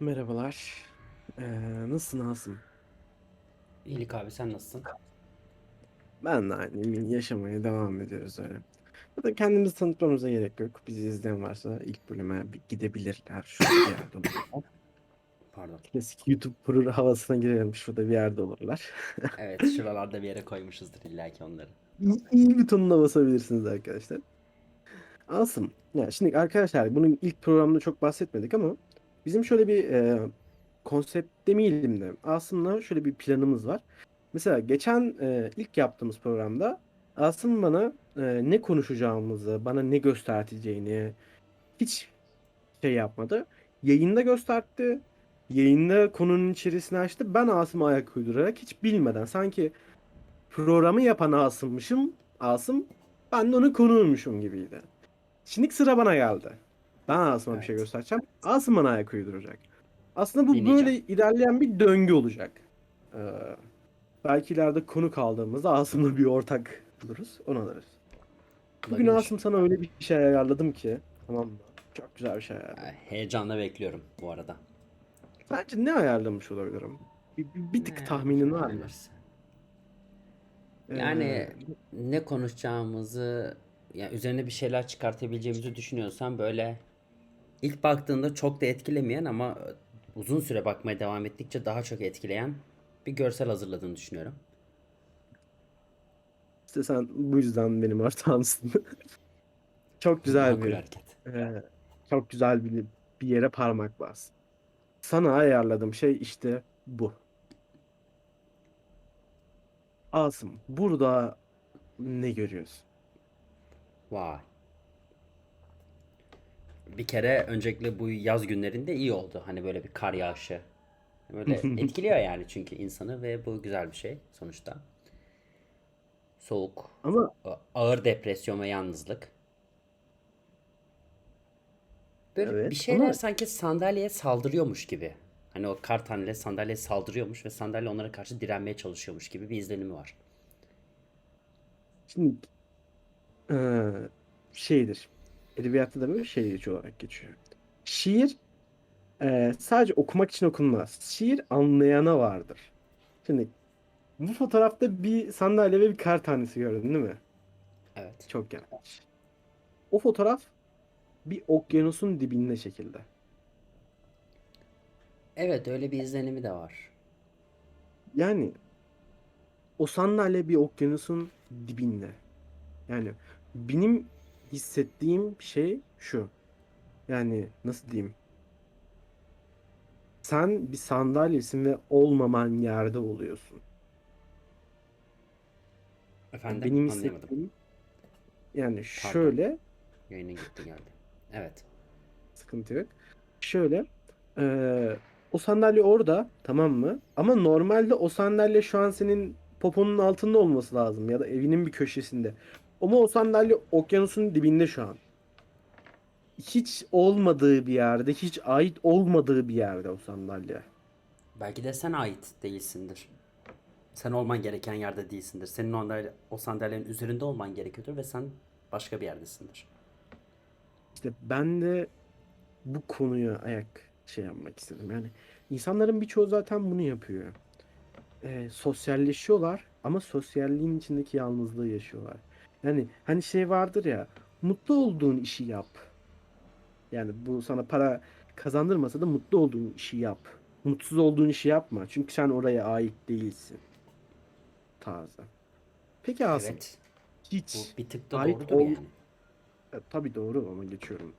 Merhabalar. Ee, nasılsın Asım? İyilik abi sen nasılsın? Ben de aynıyım. Yaşamaya devam ediyoruz öyle. Zaten kendimizi tanıtmamıza gerek yok. Bizi izleyen varsa ilk bölüme bir gidebilirler. Şurada bir yerde olurlar. Pardon. Klasik YouTube pro havasına girelim. Şurada bir yerde olurlar. Evet şuralarda bir yere koymuşuzdur illaki onları. İyi, iyi butonuna basabilirsiniz arkadaşlar. Asım. Ya şimdi arkadaşlar bunun ilk programda çok bahsetmedik ama bizim şöyle bir e, konsept demeyelim de Asım'la şöyle bir planımız var. Mesela geçen e, ilk yaptığımız programda Asım bana e, ne konuşacağımızı, bana ne göstereceğini hiç şey yapmadı. Yayında gösterdi. Yayında konunun içerisini açtı. Ben Asım'a ayak uydurarak hiç bilmeden sanki programı yapan Asım'mışım. Asım ben de onun konuğuymuşum gibiydi. Şimdi sıra bana geldi. Ben Asım'a bir şey Evet. göstereceğim. Asım bana ayak uyduracak. Aslında bu Dinleyeceğim. böyle ilerleyen bir döngü olacak. Ee, belki ileride konuk aldığımızda Asım'la bir ortak buluruz. Onu alırız. Bugün Olabilir. Asım sana öyle bir şey ayarladım ki. Tamam mı? Çok güzel bir şey ayarladım. Ay, Heyecanla bekliyorum bu arada. Bence ne ayarlamış olabilirim? Bir, bir, bir tık Ne tahminin var mı? Ee, Yani ne konuşacağımızı ya üzerine bir şeyler çıkartabileceğimizi düşünüyorsam böyle ilk baktığında çok da etkilemeyen ama uzun süre bakmaya devam ettikçe daha çok etkileyen bir görsel hazırladığını düşünüyorum. işte sen bu yüzden benim ortağımsın. Çok güzel Makul bir hareket. Ee, çok güzel bir, bir yere parmak bas. Sana ayarladığım şey işte bu. Asım, burada ne görüyorsun? Vay. Bir kere öncelikle bu yaz günlerinde iyi oldu. Hani böyle bir kar yağışı. Böyle etkiliyor yani çünkü insanı ve bu güzel bir şey sonuçta. Soğuk, Ama ağır depresyon ve yalnızlık. Böyle Evet, bir şeyler ama- sanki sandalyeye saldırıyormuş gibi. Hani o kar taneleri sandalyeye saldırıyormuş ve sandalye onlara karşı direnmeye çalışıyormuş gibi bir izlenimi var. şimdi eee, şeydir. Edebiyatta da böyle şey olarak geçiyor. Şiir eee, sadece okumak için okunmaz. Şiir anlayana vardır. Şimdi bu fotoğrafta bir sandalye ve bir kar tanesi gördün değil mi? Evet. Çok yanlış. O fotoğraf bir okyanusun dibinde çekildi. Evet öyle bir izlenimi de var. Yani o sandalye bir okyanusun dibinde. Yani benim hissettiğim şey şu. Yani nasıl diyeyim? Sen bir sandalyesin ve olmaman yerde oluyorsun. Efendim Benim anlayamadım. hissettiğim yani Pardon. şöyle Yayının gitti geldi. Evet. sıkıntı yok. Şöyle eee, o sandalye orada tamam mı? Ama normalde o sandalye şu an senin poponun altında olması lazım ya da evinin bir köşesinde. Ama o sandalye okyanusun dibinde şu an. Hiç olmadığı bir yerde, hiç ait olmadığı bir yerde o sandalye. Belki de sen ait değilsindir. Sen olman gereken yerde değilsindir. Senin o, sandalye- o sandalyenin üzerinde olman gerekiyordur ve sen başka bir yerdesindir. İşte ben de bu konuya ayak şey yapmak istedim. Yani insanların birçoğu zaten bunu yapıyor. Ee, sosyalleşiyorlar ama sosyalliğin içindeki yalnızlığı yaşıyorlar. Yani hani şey vardır ya, mutlu olduğun işi yap. Yani bu sana para kazandırmasa da mutlu olduğun işi yap. Mutsuz olduğun işi yapma. Çünkü sen oraya ait değilsin. Tarzı. Peki Asım, Evet. hiç Bu bir tık da ait ol- yani. E, tabii doğru ama geçiyorum.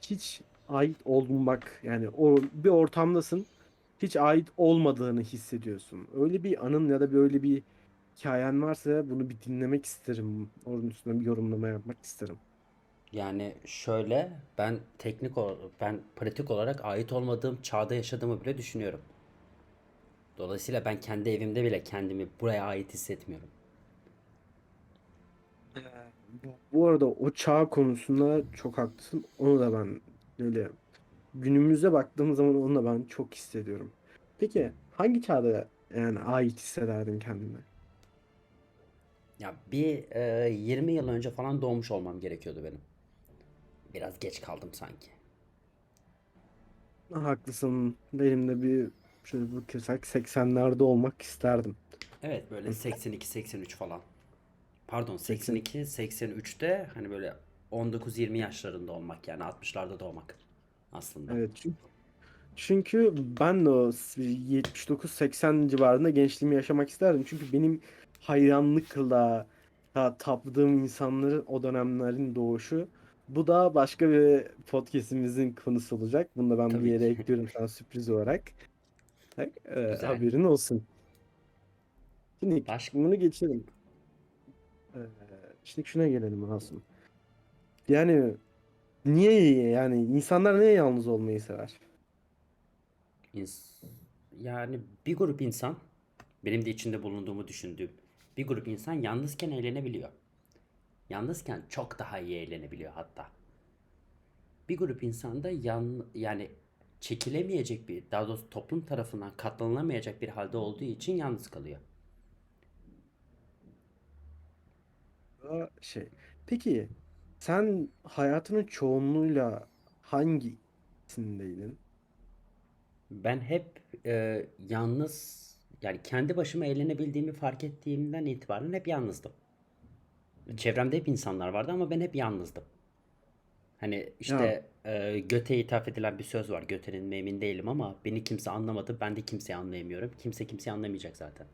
Hiç ait olmak yani o bir ortamdasın. Hiç ait olmadığını hissediyorsun. Öyle bir anın ya da böyle bir hikayen varsa bunu bir dinlemek isterim. Onun üstüne bir yorumlama yapmak isterim. Yani şöyle ben teknik ol- ben pratik olarak ait olmadığım çağda yaşadığımı bile düşünüyorum. Dolayısıyla ben kendi evimde bile kendimi buraya ait hissetmiyorum. Bu- Bu arada o çağ konusunda çok haklısın. Onu da ben öyle günümüze baktığım zaman onu da ben çok hissediyorum. Peki hangi çağda yani ait hissederdin kendini? Ya bir e, 20 yıl önce falan doğmuş olmam gerekiyordu benim. Biraz geç kaldım sanki. Haklısın. Benim de bir şöyle bakırsak 80'lerde olmak isterdim. Evet böyle 82-83 falan. Pardon 80 82-83'te hani böyle 19-20 yaşlarında olmak yani 60'larda doğmak aslında. Evet çünkü, çünkü ben de o 79-80 civarında gençliğimi yaşamak isterdim. Çünkü benim hayranlıkla ta, taptığım insanların o dönemlerin doğuşu. Bu da başka bir podcast'imizin konusu olacak. Bunu da ben bir Tabii yere ki. ekliyorum sana sürpriz olarak. Bak, e, haberin olsun. Şimdi Başka bunu geçelim. Ee, şimdi şuna gelelim Asım. Yani niye yani insanlar niye yalnız olmayı sever? yani bir grup insan benim de içinde bulunduğumu düşündüğüm bir grup insan yalnızken eğlenebiliyor. Yalnızken çok daha iyi eğlenebiliyor hatta. Bir grup insan da yan, yani çekilemeyecek bir, daha doğrusu toplum tarafından katlanılamayacak bir halde olduğu için yalnız kalıyor. Aa, Şey. Peki sen hayatının çoğunluğuyla hangisindeydin? Ben hep e, yalnız, yani kendi başıma eğlenebildiğimi fark ettiğimden itibaren hep yalnızdım. Çevremde hep insanlar vardı ama ben hep yalnızdım. Hani Ya işte e, Göte'ye ithaf edilen bir söz var. Göte'nin mi emin değilim ama beni kimse anlamadı. Ben de kimseyi anlayamıyorum. Kimse kimseyi anlamayacak zaten.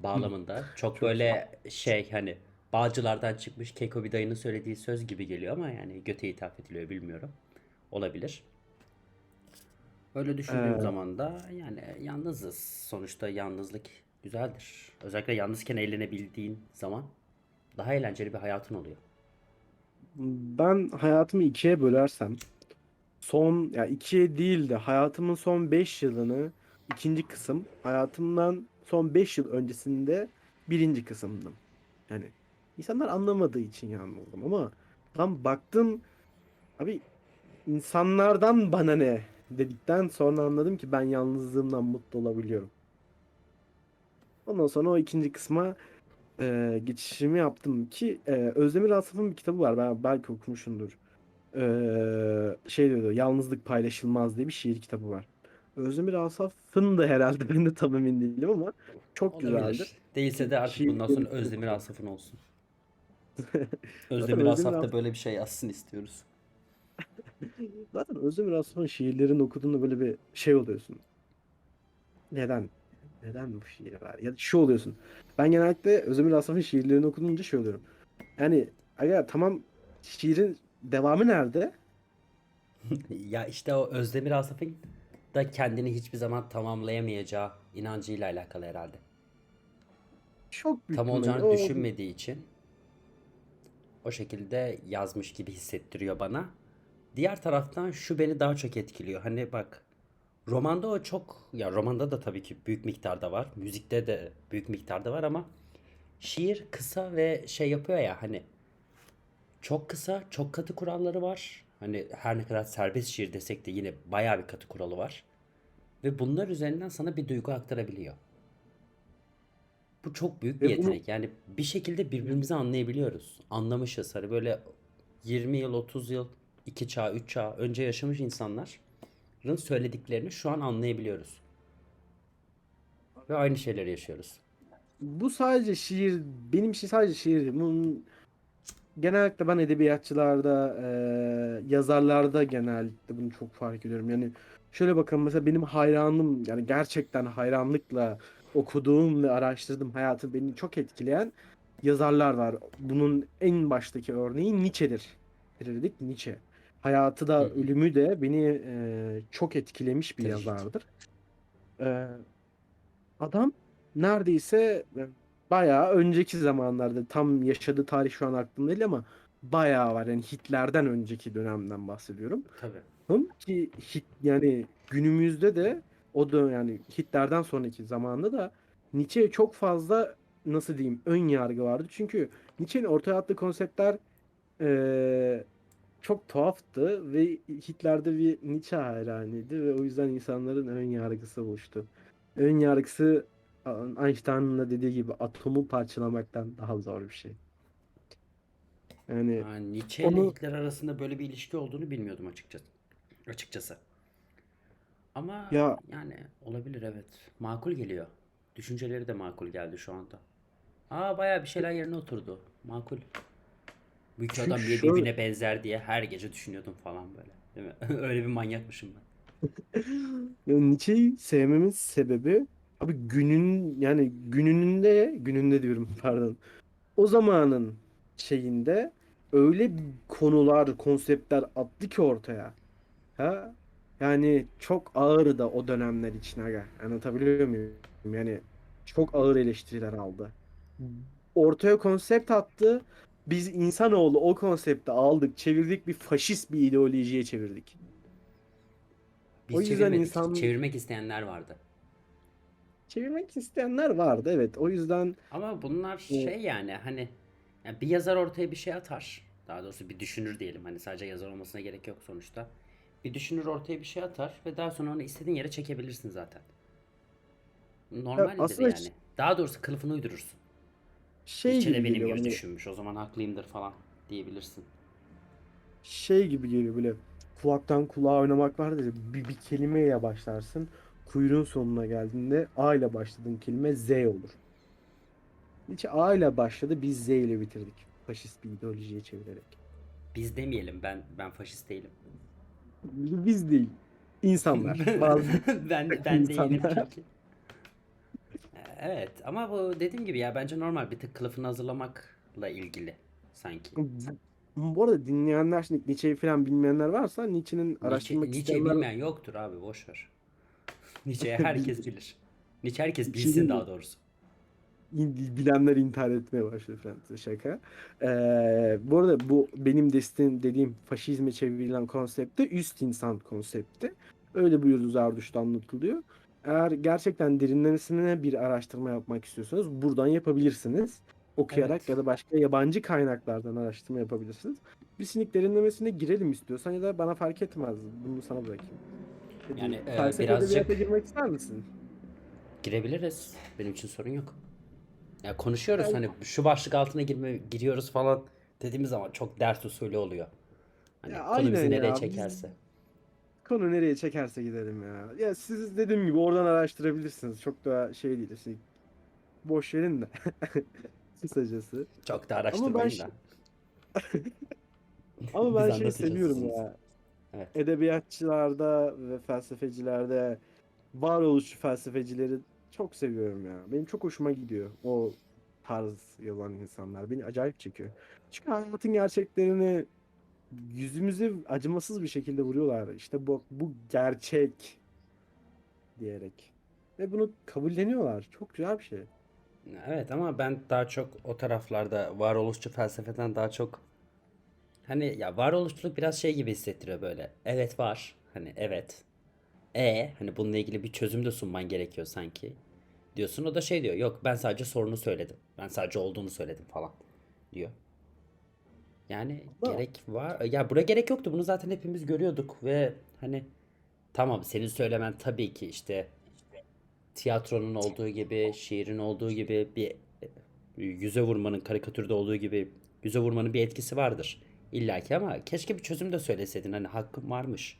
bağlamında. Çok çok güzel. böyle şey hani Bağcılardan çıkmış Keko bir dayının söylediği söz gibi geliyor ama yani göte ithaf ediliyor bilmiyorum. Olabilir. Öyle düşündüğüm Ee, zaman da yani yalnızız. Sonuçta yalnızlık güzeldir. Özellikle yalnızken eğlenebildiğin zaman daha eğlenceli bir hayatın oluyor. ben hayatımı ikiye bölersem son ya ikiye değil de hayatımın son 5 yılını ikinci kısım hayatımdan son 5 yıl öncesinde birinci kısımdım. Yani insanlar anlamadığı için yalnızdım ama tam baktım abi insanlardan bana ne dedikten sonra anladım ki ben yalnızlığımdan mutlu olabiliyorum. Ondan sonra o ikinci kısma e, geçişimi yaptım ki e, Özdemir Asaf'ın bir kitabı var. Ben belki okumuşsundur. E, şey diyordu. Yalnızlık paylaşılmaz diye bir şiir kitabı var. Özdemir Asaf'ın da herhalde ben de tam emin değilim ama çok. Olabilir. Değilse de artık bundan sonra Özdemir Asaf'ın olsun. Özdemir Asaf da böyle bir şey yazsın istiyoruz. Zaten Özdemir Asaf'ın şiirlerini okuduğunda böyle bir şey oluyorsun. Neden? Neden bu şiir var? Ya şu oluyorsun. Ben genellikle Özdemir Asaf'ın şiirlerini okudunca şey oluyorum. Yani aga tamam şiirin devamı nerede? Ya işte o Özdemir Asaf'ın da kendini hiçbir zaman tamamlayamayacağı inancıyla alakalı herhalde. Çok büyük Tam olacağını o düşünmediği için o şekilde yazmış gibi hissettiriyor bana. Diğer taraftan şu beni daha çok etkiliyor. Hani bak romanda o çok ya romanda da tabii ki büyük miktarda var. Müzikte de büyük miktarda var ama şiir kısa ve şey yapıyor ya hani çok kısa, çok katı kuralları var. Hani her ne kadar serbest şiir desek de yine bayağı bir katı kuralı var. Ve bunlar üzerinden sana bir duygu aktarabiliyor. Bu çok büyük bir ve bunu yetenek. Yani bir şekilde birbirimizi anlayabiliyoruz. Anlamışız. Hani böyle 20 yıl, 30 yıl, 2 çağ, 3 çağ önce yaşamış insanların söylediklerini şu an anlayabiliyoruz. Ve aynı şeyleri yaşıyoruz. bu sadece şiir benim için sadece şiir. Bunun genellikle ben edebiyatçılarda, eee, yazarlarda genellikle bunu çok fark ediyorum. Yani şöyle bakalım mesela benim hayranım yani gerçekten hayranlıkla okuduğum ve araştırdığım hayatı beni çok etkileyen yazarlar var. Bunun en baştaki örneği Nietzsche'dir. Friedrich Nietzsche. Hayatı da hı. ölümü de beni eee, çok etkilemiş bir ki. yazardır. Eee, adam neredeyse e, bayağı önceki zamanlarda tam yaşadığı tarih şu an aklımda değil ama bayağı var. Yani Hitler'den önceki dönemden bahsediyorum. Tabii. Tam ki Hit, yani günümüzde de o da yani Hitler'den sonraki zamanda da Nietzsche'ye çok fazla nasıl diyeyim ön yargı vardı. Çünkü Nietzsche'nin ortaya attığı konseptler eee, çok tuhaftı ve Hitler'de bir Nietzsche hayranıydı ve o yüzden insanların ön yargısı oluştu. Ön yargısı Einstein'ın da dediği gibi atomu parçalamaktan daha zor bir şey. Yani Yani Nietzsche ile onu Hitler arasında böyle bir ilişki olduğunu bilmiyordum açıkçası. Açıkçası. Ama Ya yani olabilir evet. Makul geliyor. Düşünceleri de makul geldi şu anda. Aa bayağı bir şeyler yerine oturdu. Makul. Bu iki adam şöyle birbirine benzer diye her gece düşünüyordum falan böyle. Değil mi? Öyle bir manyakmışım ben. ya Nietzsche'yi sevmemin sebebi abi günün yani gününde gününde diyorum pardon. O zamanın şeyinde öyle konular, konseptler attı ki ortaya. Ha? Yani çok ağır da o dönemler için aga. Anlatabiliyor muyum? Yani çok ağır eleştiriler aldı. Ortaya konsept attı. Biz insanoğlu o konsepti aldık, çevirdik bir faşist bir ideolojiye çevirdik. Biz O yüzden insan Çevirmek isteyenler vardı. çevirmek isteyenler vardı evet. O yüzden Ama bunlar şey yani hani yani bir yazar ortaya bir şey atar. Daha doğrusu bir düşünür diyelim. Hani sadece yazar olmasına gerek yok sonuçta. Bir düşünür ortaya bir şey atar ve daha sonra onu istediğin yere çekebilirsin zaten. ya Normaldir aslında yani. Daha doğrusu kılıfını uydurursun. Şey de gibi benim geliyor gibi hani düşünmüş. O zaman haklıyımdır falan diyebilirsin. şey gibi geliyor böyle kulaktan kulağa oynamak vardır ya bir, bir kelimeyle başlarsın kuyruğun sonuna geldiğinde A ile başladığın kelime Z olur. Hiç A ile başladı biz Z ile bitirdik. Faşist bir ideolojiye çevirerek. Biz demeyelim. Ben ben faşist değilim. Biz değil. insanlar. Bazı ben ben değilim insanlar. çünkü. Evet ama bu dediğim gibi ya bence normal bir tık kılıfını hazırlamakla ilgili sanki. Bu arada dinleyenler şimdi Nietzsche'yi falan bilmeyenler varsa Nietzsche'nin Nietzsche, araştırmak Nietzsche'yi isteyenler bilmeyen yoktur abi boş ver. Nietzsche'yi herkes bilir. Nietzsche herkes bilsin daha doğrusu. Bilenler intihar etmeye başladı falan şaka. Ee, bu arada bu benim destin dediğim faşizme çevrilen konsepte üst insan konsepti. Öyle buyurdu Zardüşt'te anlatılıyor. Eğer gerçekten derinlemesine bir araştırma yapmak istiyorsanız buradan yapabilirsiniz. Okuyarak Evet. ya da başka yabancı kaynaklardan araştırma yapabilirsiniz. Bir sinik derinlemesine girelim istiyorsan ya da bana fark etmez. Bunu sana bırakayım. Yani e, felsefe birazcık girmek ister misin? girebiliriz. Benim için sorun yok. Ya konuşuyoruz Ben- hani şu başlık altına girme giriyoruz falan dediğimiz zaman çok ders usulü oluyor. Hani Ya konu bizi aynen nereye ya. Biz- çekerse. Konu nereye çekerse gidelim ya. Ya siz dediğim gibi oradan araştırabilirsiniz. Çok da şey değil. Şey, boş verin de. Kısacası. Çok da Ama ben araştırmayın da. Ama Biz ben şey anlatacağız seviyorum ya. Evet. Edebiyatçılarda ve felsefecilerde varoluşçu felsefecileri çok seviyorum ya. Benim çok hoşuma gidiyor o tarz yazan insanlar. Beni acayip çekiyor. Çünkü hayatın gerçeklerini yüzümüze acımasız bir şekilde vuruyorlar. İşte bu bu gerçek diyerek. Ve bunu kabulleniyorlar. Çok güzel bir şey. Evet ama ben daha çok o taraflarda varoluşçu felsefeden daha çok hani ya varoluşçuluk biraz şey gibi hissettiriyor böyle. Evet var. Hani evet. E hani bununla ilgili bir çözüm de sunman gerekiyor sanki. Diyorsun o da şey diyor. Yok ben sadece sorunu söyledim. Ben sadece olduğunu söyledim falan diyor. Yani Ama gerek var. Ya buna gerek yoktu. Bunu zaten hepimiz görüyorduk ve hani tamam senin söylemen tabii ki işte tiyatronun olduğu gibi, şiirin olduğu gibi bir e, yüze vurmanın karikatürde olduğu gibi yüze vurmanın bir etkisi vardır. İlla ki ama keşke bir çözüm de söyleseydin. Hani hakkın varmış.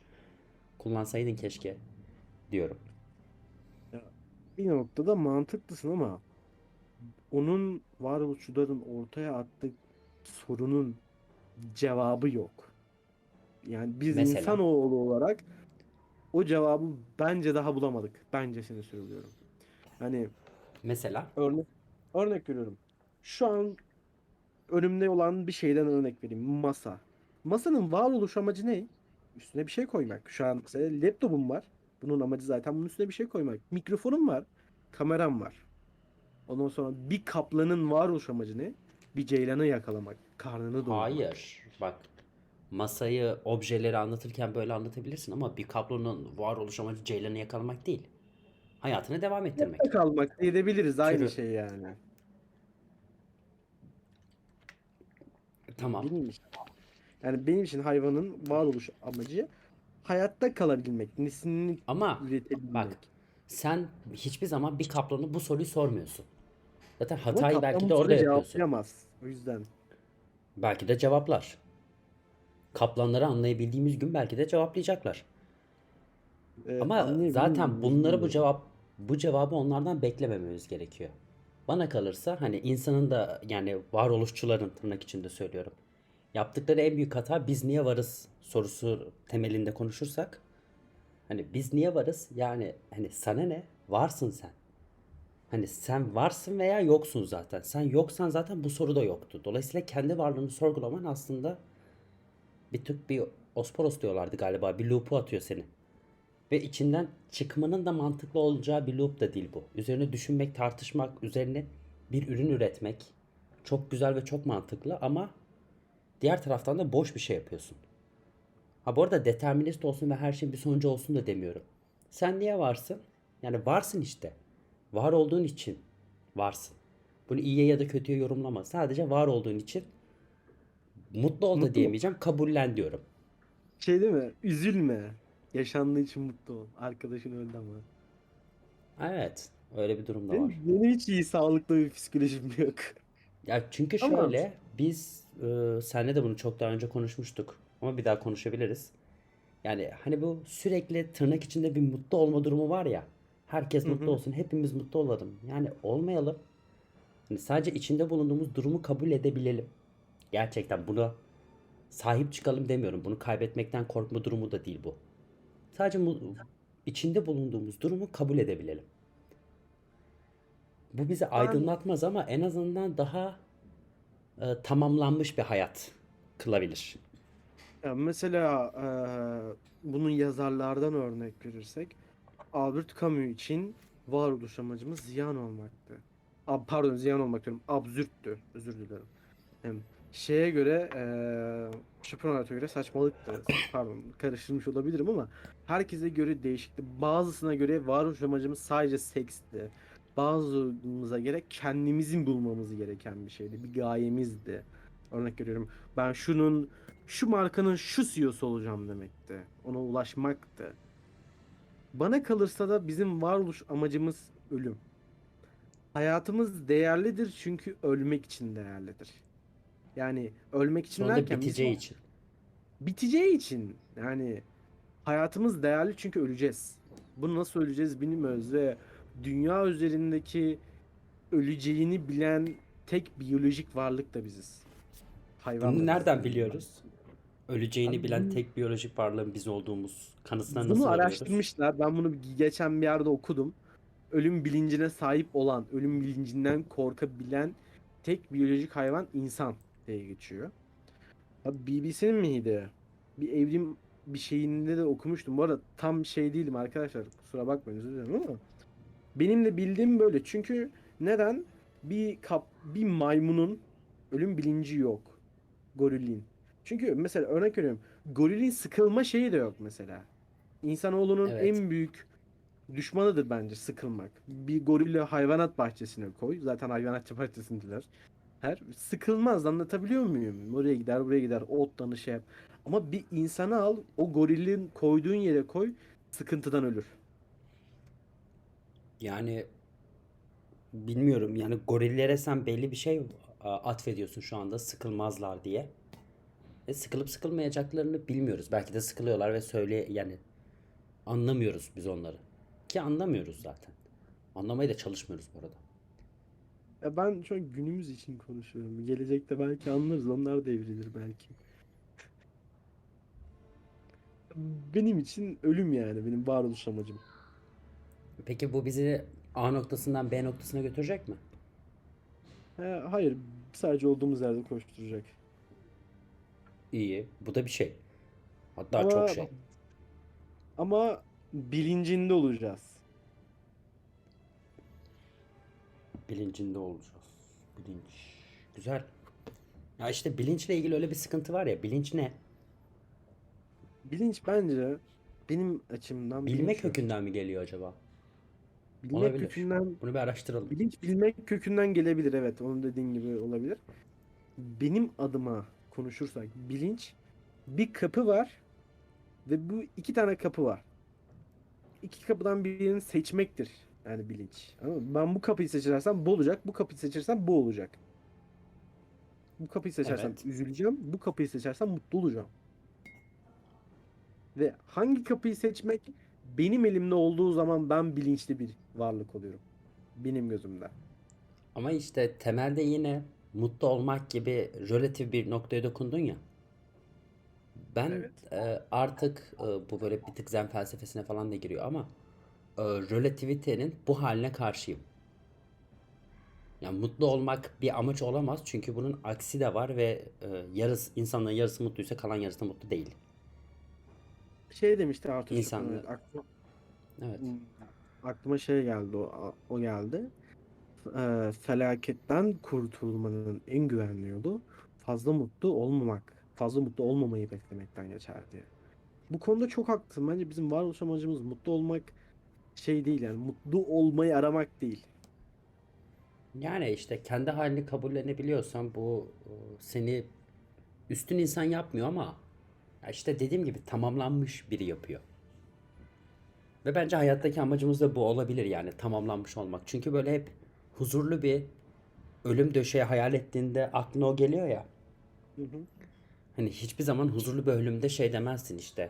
Kullansaydın keşke diyorum. bir noktada mantıklısın ama onun varoluşçuların ortaya attığı sorunun cevabı yok. Yani biz Mesela insanoğlu olarak o cevabı bence daha bulamadık. Bencesini söylüyorum. Hani mesela örnek örnek veriyorum. Şu an önümde olan bir şeyden örnek vereyim. Masa. Masanın varoluş amacı ne? Üstüne bir şey koymak. Şu an mesela laptopum var. Bunun amacı zaten bunun üstüne bir şey koymak. Mikrofonum var. Kameram var. Ondan sonra bir kaplanın varoluş amacı ne? Bir ceylanı yakalamak. Karnını doyurmak. hayır. Bak masayı, objeleri anlatırken böyle anlatabilirsin ama bir kablonun varoluş amacı ceylanı yakalamak değil. Hayatını devam ettirmek. Hayatta kalmak diyebiliriz. Aynı Türü. şey yani. Tamam. Benim için. Yani benim için hayvanın varoluş amacı hayatta kalabilmek. Neslini Ama bak üretebilmek. sen hiçbir zaman bir kaplana bu soruyu sormuyorsun. Zaten Ama hatayı kaplan belki de orada yapıyorsun. O yüzden. Belki de cevaplar. Kaplanları anlayabildiğimiz gün belki de cevaplayacaklar. e, Ama zaten bunları bu cevap bu cevabı onlardan beklemememiz gerekiyor. Bana kalırsa hani insanın da yani varoluşçuların tırnak içinde söylüyorum. Yaptıkları en büyük hata biz niye varız sorusu temelinde konuşursak hani biz niye varız? Yani hani sana ne? Varsın sen. Hani sen varsın veya yoksun zaten. Sen yoksan zaten bu soru da yoktu. Dolayısıyla kendi varlığını sorgulaman aslında bir tık bir osporos diyorlardı galiba. Bir loop'u atıyor seni. Ve içinden çıkmanın da mantıklı olacağı bir loop da değil bu. Üzerine düşünmek, tartışmak, üzerine bir ürün üretmek çok güzel ve çok mantıklı ama diğer taraftan da boş bir şey yapıyorsun. Ha bu arada determinist olsun ve her şeyin bir sonucu olsun da demiyorum. Sen niye varsın? Yani varsın işte. Var olduğun için varsın. Bunu iyiye ya da kötüye yorumlama. Sadece var olduğun için mutlu ol da Mutlu. diyemeyeceğim. Kabullen diyorum. Şey değil mi? Üzülme. Yaşandığı için mutlu ol. Arkadaşın öldü ama. Evet. Öyle bir durum da var. Benim, hiç iyi sağlıklı bir psikolojim yok. Ya çünkü Ama- şöyle biz e, senle de bunu çok daha önce konuşmuştuk ama bir daha konuşabiliriz. Yani hani bu sürekli tırnak içinde bir mutlu olma durumu var ya. Herkes Hı mutlu olsun, hepimiz mutlu olalım. Yani olmayalım. Hani sadece içinde bulunduğumuz durumu kabul edebilelim. Gerçekten buna sahip çıkalım demiyorum. Bunu kaybetmekten korkma durumu da değil bu. Sadece mu- içinde bulunduğumuz durumu kabul edebilelim. Bu bizi aydınlatmaz ama en azından daha e, tamamlanmış bir hayat kılabilir. Ya mesela eee, bunun yazarlardan örnek verirsek Albert Camus için varoluş amacımız ziyan olmaktı. Ab, pardon ziyan olmak diyorum. Absürttü. Özür dilerim. Hem şeye göre eee Schopenhauer'a göre saçmalıktı. Pardon karıştırmış olabilirim ama herkese göre değişikti. Bazısına göre varoluş amacımız sadece seksti. Bazımıza göre kendimizin bulmamız gereken bir şeydi. Bir gayemizdi. Örnek veriyorum. Ben şunun şu markanın şu CEO'su olacağım demekti. Ona ulaşmaktı. Bana kalırsa da bizim varoluş amacımız ölüm. Hayatımız değerlidir çünkü ölmek için değerlidir. Yani ölmek için Sonunda derken biteceği için. biteceği için yani hayatımız değerli çünkü öleceğiz. Bunu nasıl öleceğiz bilmiyoruz ve dünya üzerindeki öleceğini bilen tek biyolojik varlık da biziz. Hayvan Bunu nereden biliyoruz? Öleceğini Abi bilen bunu- tek biyolojik varlığın biz olduğumuz kanısına Bunu nasıl varıyoruz? araştırmışlar. Ben bunu geçen bir yerde okudum. Ölüm bilincine sahip olan, ölüm bilincinden korkabilen tek biyolojik hayvan insan diye geçiyor. Abi BBC'nin miydi? Bir evrim bir şeyinde de okumuştum. Bu arada tam şey değilim arkadaşlar. Kusura bakmayın özür dilerim ama benim de bildiğim böyle. Çünkü neden? Bir kap bir maymunun ölüm bilinci yok. Gorilin. Çünkü mesela örnek veriyorum. Gorilin sıkılma şeyi de yok mesela. İnsanoğlunun Evet. en büyük düşmanıdır bence sıkılmak. Bir gorili hayvanat bahçesine koy. Zaten hayvanat bahçesindeler. Her sıkılmaz anlatabiliyor muyum? Oraya gider, buraya gider, otlanır şey yap. Ama bir insanı al, o gorilin koyduğun yere koy, sıkıntıdan ölür. Yani bilmiyorum yani gorillere sen belli bir şey atfediyorsun şu anda sıkılmazlar diye. E, sıkılıp sıkılmayacaklarını bilmiyoruz. Belki de sıkılıyorlar ve söyle yani anlamıyoruz biz onları. Ki anlamıyoruz zaten. Anlamaya da çalışmıyoruz bu arada. Ya ben şu an günümüz için konuşuyorum. Gelecekte belki anlarız, onlar da evrilir belki. Benim için ölüm yani, benim varoluş amacım. Peki bu bizi A noktasından B noktasına götürecek mi? Ha, hayır, sadece olduğumuz yerde koşturacak. İyi. Bu da bir şey. Hatta Ama çok şey. ama bilincinde olacağız. Bilincinde olacağız. Bilinç. Güzel. Ya işte bilinçle ilgili öyle bir sıkıntı var ya. Bilinç ne? Bilinç bence benim açımdan Bilme bilinç kökünden mi geliyor acaba? Bilmek Olabilir. kökünden Bunu bir araştıralım. bilinç bilmek kökünden gelebilir evet. Onun dediğin gibi olabilir. Benim adıma konuşursak bilinç bir kapı var ve bu iki tane kapı var. İki kapıdan birini seçmektir. Yani bilinç. Ben bu kapıyı seçersem bu olacak. Bu kapıyı seçersem bu olacak. Bu kapıyı seçersem Evet. üzüleceğim. Bu kapıyı seçersem mutlu olacağım. Ve hangi kapıyı seçmek benim elimde olduğu zaman ben bilinçli bir varlık oluyorum. Benim gözümde. Ama işte temelde yine mutlu olmak gibi relatif bir noktaya dokundun ya. Ben Evet. e, artık e, bu böyle bir tık zen felsefesine falan da giriyor ama e, relativitenin bu haline karşıyım. Yani mutlu olmak bir amaç olamaz çünkü bunun aksi de var ve e, yarısı insanların yarısı mutluysa kalan yarısı da mutlu değil. Şey demişti Arthur İnsanlar- aklıma, Evet. aklıma şey geldi o, o geldi. Eee, felaketten kurtulmanın en güvenli yolu fazla mutlu olmamak, fazla mutlu olmamayı beklemekten geçer diye. Bu konuda çok haklısın. Bence bizim varoluş amacımız mutlu olmak şey değil yani mutlu olmayı aramak değil. Yani işte kendi halini kabullenebiliyorsan bu e, seni üstün insan yapmıyor ama işte dediğim gibi tamamlanmış biri yapıyor. Ve bence hayattaki amacımız da bu olabilir yani tamamlanmış olmak. Çünkü böyle hep huzurlu bir ölüm döşeği hayal ettiğinde aklına o geliyor ya. Hı hı. Hani hiçbir zaman huzurlu bir ölümde şey demezsin işte.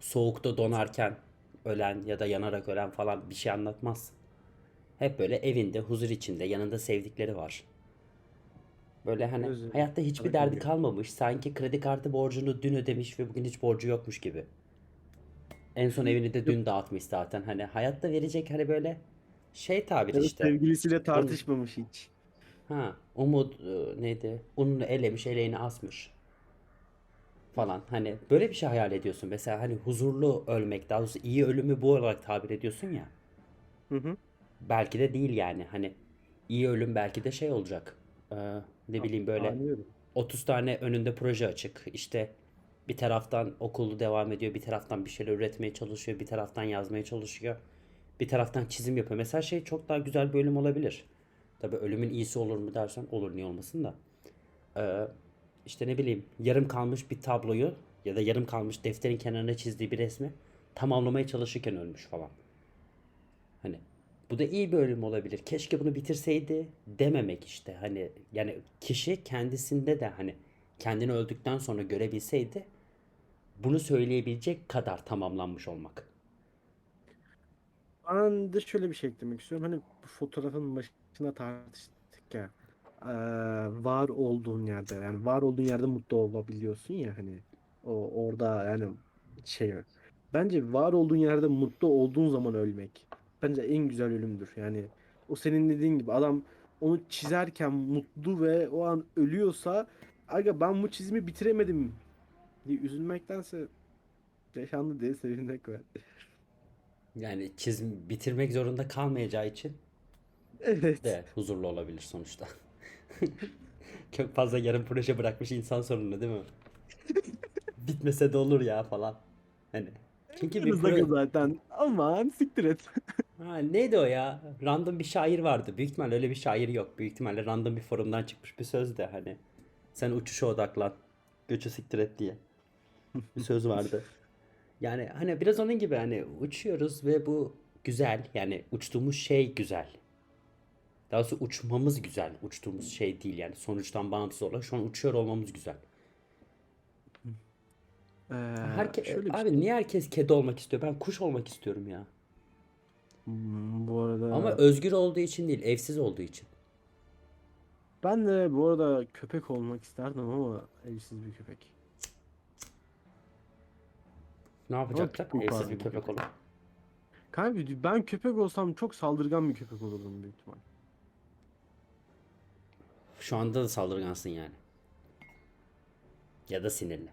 Soğukta donarken ölen ya da yanarak ölen falan bir şey anlatmazsın. Hep böyle evinde, huzur içinde, yanında sevdikleri var. Böyle hani Özür- hayatta hiçbir derdi kalmamış. Sanki kredi kartı borcunu dün ödemiş ve bugün hiç borcu yokmuş gibi. En son evini de dün dağıtmış zaten. Hani hayatta verecek hani böyle şey tabir Ya da işte. sevgilisiyle tartışmamış hiç. Ha, umut e, neydi? Ununu elemiş, eleğini asmış falan. Hani böyle bir şey hayal ediyorsun. Mesela hani huzurlu ölmek, daha doğrusu iyi ölümü bu olarak tabir ediyorsun ya. Hı hı. Belki de değil yani. Hani iyi ölüm belki de şey olacak. Ee, ne bileyim böyle Anlıyorum. 30 tane önünde proje açık. İşte bir taraftan okulu devam ediyor, bir taraftan bir şeyler üretmeye çalışıyor, bir taraftan yazmaya çalışıyor, bir taraftan çizim yapıyor. Mesela şey çok daha güzel bir bölüm olabilir. Tabii ölümün iyisi olur mu dersen olur niye olmasın da. Ee, işte ne bileyim yarım kalmış bir tabloyu ya da yarım kalmış defterin kenarına çizdiği bir resmi tamamlamaya çalışırken ölmüş falan. Hani bu da iyi bir ölüm olabilir. Keşke bunu bitirseydi dememek işte. Hani yani kişi kendisinde de hani kendini öldükten sonra görebilseydi bunu söyleyebilecek kadar tamamlanmış olmak. Ben de şöyle bir şey eklemek istiyorum. Hani bu fotoğrafın başına tartıştık ya. eee, var olduğun yerde yani var olduğun yerde mutlu olabiliyorsun ya hani o orada yani şey bence var olduğun yerde mutlu olduğun zaman ölmek bence en güzel ölümdür. Yani o senin dediğin gibi adam onu çizerken mutlu ve o an ölüyorsa aga ben bu çizimi bitiremedim diye üzülmektense yaşandı diye sevinmek var. Yani çizim bitirmek zorunda kalmayacağı için Evet. de huzurlu olabilir sonuçta. Çok fazla yarım proje bırakmış insan sorunu değil mi? Bitmese de olur ya falan. Hani çünkü bir Yanınızda pro- zaten. Aman siktir et. Ha, neydi o ya? Random bir şair vardı. Büyük ihtimalle öyle bir şair yok. Büyük ihtimalle random bir forumdan çıkmış bir söz de hani. Sen uçuşa odaklan. Göçü siktir et diye. Bir söz vardı. Yani hani biraz onun gibi hani uçuyoruz ve bu güzel. Yani uçtuğumuz şey güzel. Daha doğrusu uçmamız güzel. Uçtuğumuz şey değil yani sonuçtan bağımsız olarak şu an uçuyor olmamız güzel. Ee, Herke şöyle abi şey. niye herkes kedi olmak istiyor? Ben kuş olmak istiyorum ya. Hmm, bu arada Ama özgür olduğu için değil, evsiz olduğu için. ben de bu arada köpek olmak isterdim ama evsiz bir köpek. Ne yapacaklar? çok Evsiz bir köpek olur. Kanka ben köpek olsam çok saldırgan bir köpek olurdum büyük ihtimal. Şu anda da saldırgansın yani. Ya da sinirli.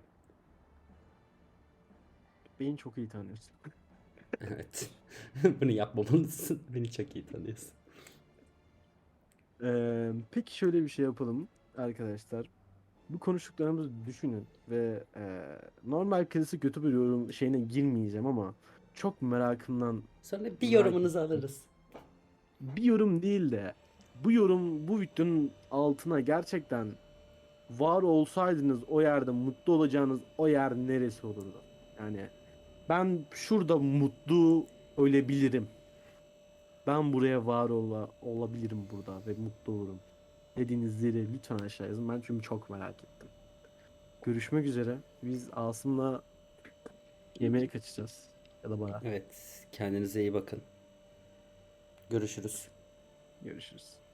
Beni çok iyi tanıyorsun. Evet. Bunu yapmamalısın. Beni çok iyi tanıyorsun. Ee, peki şöyle bir şey yapalım arkadaşlar. Bu konuştuklarımızı düşünün ve e, normal klasik kötü bir yorum şeyine girmeyeceğim ama çok merakımdan Sonra bir yorumunuzu alırız. bir yorum değil de bu yorum bu videonun altına gerçekten var olsaydınız o yerde mutlu olacağınız o yer neresi olurdu? Yani ben şurada mutlu ölebilirim. Ben buraya var ola, olabilirim burada ve mutlu olurum. Dediğiniz yeri lütfen aşağı yazın. Ben çünkü çok merak ettim. Görüşmek üzere. Biz Asım'la yemeğe kaçacağız. ya da bana. Evet, kendinize iyi bakın. Görüşürüz. Görüşürüz.